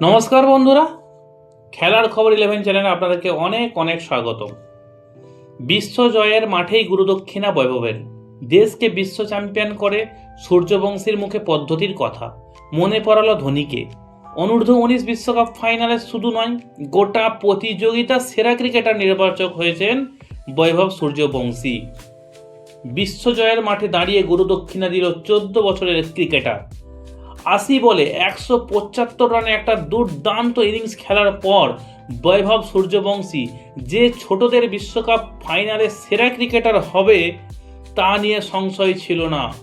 নমস্কার বন্ধুরা। খেলার খবর ইলেভেন চ্যানেলে আপনাদেরকে অনেক অনেক স্বাগত বিশ্ব জয়ের মাঠেই গুরুদক্ষিণা বৈভবের। দেশকে বিশ্ব চ্যাম্পিয়ন করে সূর্যবংশীর মুখে পদ্ধতির কথা। মনে পড়ালো ধোনিকে। অনূর্ধ্ব উনিশ বিশ্বকাপ ফাইনালে শুধু নয়, গোটা প্রতিযোগিতা সেরা ক্রিকেটার নির্বাচক হয়েছেন বৈভব সূর্যবংশী। বিশ্ব জয়ের মাঠে দাঁড়িয়ে গুরুদক্ষিণা দিল চোদ্দ বছরের ক্রিকেটার। আশি বলে একশো পঁচাত্তর রানে একটা দুর্দান্ত ইনিংস খেলার পর বৈভব সূর্যবংশী যে ছোটদের বিশ্বকাপ ফাইনালে সেরা ক্রিকেটার হবে তা নিয়ে সংশয় ছিল না।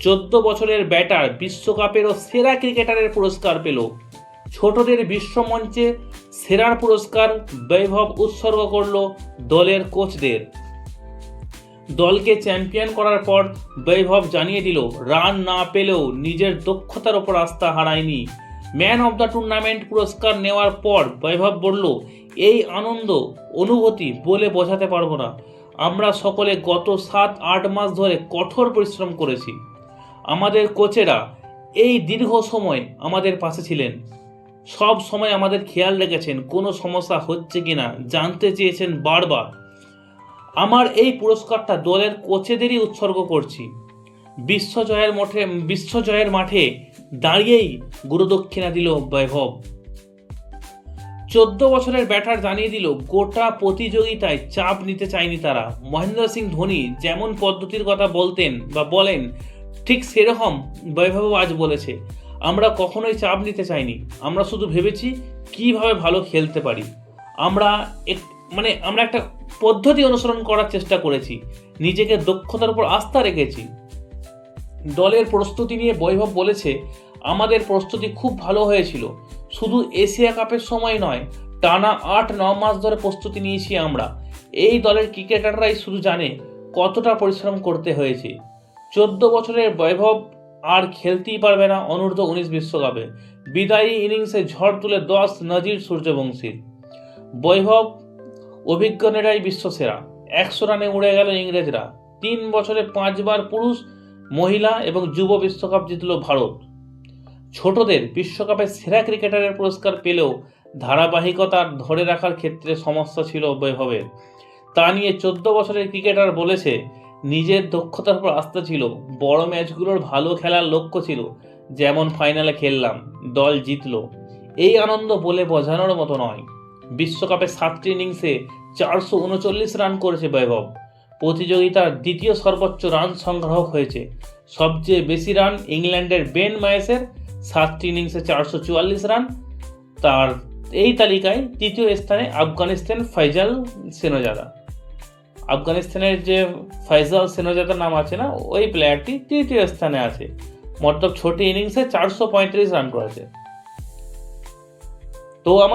চোদ্দ বছরের ব্যাটার বিশ্বকাপেরও সেরা ক্রিকেটারের পুরস্কার পেল। ছোটদের বিশ্বমঞ্চে সেরার পুরস্কার বৈভব উৎসর্গ করল দলের কোচদের। দলকে চ্যাম্পিয়ন করার পর বৈভব জানিয়ে দিল, রান না পেলেও নিজের দক্ষতার ওপর আস্থা হারায়নি। ম্যান অব দ্য টুর্নামেন্ট পুরস্কার নেওয়ার পর বৈভব বলল, এই আনন্দ, অনুভূতি বলে বোঝাতে পারব না। আমরা সকলে গত সাত আট মাস ধরে কঠোর পরিশ্রম করেছি। আমাদের কোচেরা এই দীর্ঘ সময় আমাদের পাশে ছিলেন। সব সময় আমাদের খেয়াল রেখেছেন, কোনো সমস্যা হচ্ছে কিনা জানতে চেয়েছেন বারবার। আমার এই পুরস্কারটা দলের কোচেদেরই উৎসর্গ করছি। বিশ্বজয়ের মঠে বিশ্বজয়ের মাঠে দাঁড়িয়েই গুরুদক্ষিণা দিল বৈভব। চোদ্দ বছরের ব্যাটার জানিয়ে দিল, গোটা প্রতিযোগিতায় চাপ নিতে চায়নি তারা। মহেন্দ্র সিং ধোনি যেমন পদ্ধতির কথা বলতেন বা বলেন, ঠিক সেরকম বৈভব আজ বলেছে, আমরা কখনোই চাপ নিতে চাইনি। আমরা শুধু ভেবেছি, কীভাবে ভালো খেলতে পারি। আমরা মানে আমরা একটা পদ্ধতি অনুসরণ করার চেষ্টা করেছি। নিজেকে দক্ষতার উপর আস্থা রেখেছি। দলের প্রস্তুতি নিয়ে বৈভব বলেছে, আমাদের প্রস্তুতি খুব ভালো হয়েছিল। শুধু এশিয়া কাপের সময় নয়, টানা আট, ন মাস ধরে প্রস্তুতি নিয়েছি আমরা। এই দলের ক্রিকেটাররাই শুধু জানে কতটা পরিশ্রম করতে হয়েছে। চোদ্দ বছরের বৈভব আর খেলতেই পারবে না অনূর্ধ্ব উনিশ বিশ্বকাপে। বিদায়ী ইনিংসে ঝড় তুলে দশ নজির সূর্যবংশীর। বৈভব অভিজ্ঞ নেড়াই বিশ্বসেরা। একশো রানে উড়ে গেল ইংরেজরা। তিন বছরে পাঁচবার পুরুষ, মহিলা এবং যুব বিশ্বকাপ জিতল ভারত। ছোটদের বিশ্বকাপে সেরা ক্রিকেটারের পুরস্কার পেলেও ধারাবাহিকতা ধরে রাখার ক্ষেত্রে সমস্যা ছিল বৈভবের। তা নিয়ে চোদ্দ বছরের ক্রিকেটার বলেছে, নিজের দক্ষতার উপর আস্থা ছিল, বড় ম্যাচগুলোর ভালো খেলার লক্ষ্য ছিল, যেমন ফাইনালে খেললাম, দল জিতলো। এই আনন্দ বলে বোঝানোর মতো নয়। বিশ্বকাপে সাতটি ইনিংসে চারশো উনচল্লিশ রান করেছে বৈভব। প্রতিযোগিতার দ্বিতীয় সর্বোচ্চ রান সংগ্রাহক হয়েছে। সবচেয়ে বেশি রান ইংল্যান্ডের বেন মায়েসের সাতটি ইনিংসে চারশো চুয়াল্লিশ রান তার এই তালিকায় তৃতীয় স্থানে আফগানিস্তান ফাইজাল সেনোজাদা। আফগানিস্তানের যে ফাইজাল সেনোজাদার নাম আছে না, ওই প্লেয়ারটি তৃতীয় স্থানে আছে। মতলব ছোট ইনিংসে চারশো পঁয়ত্রিশ রান করেছে। তো আমার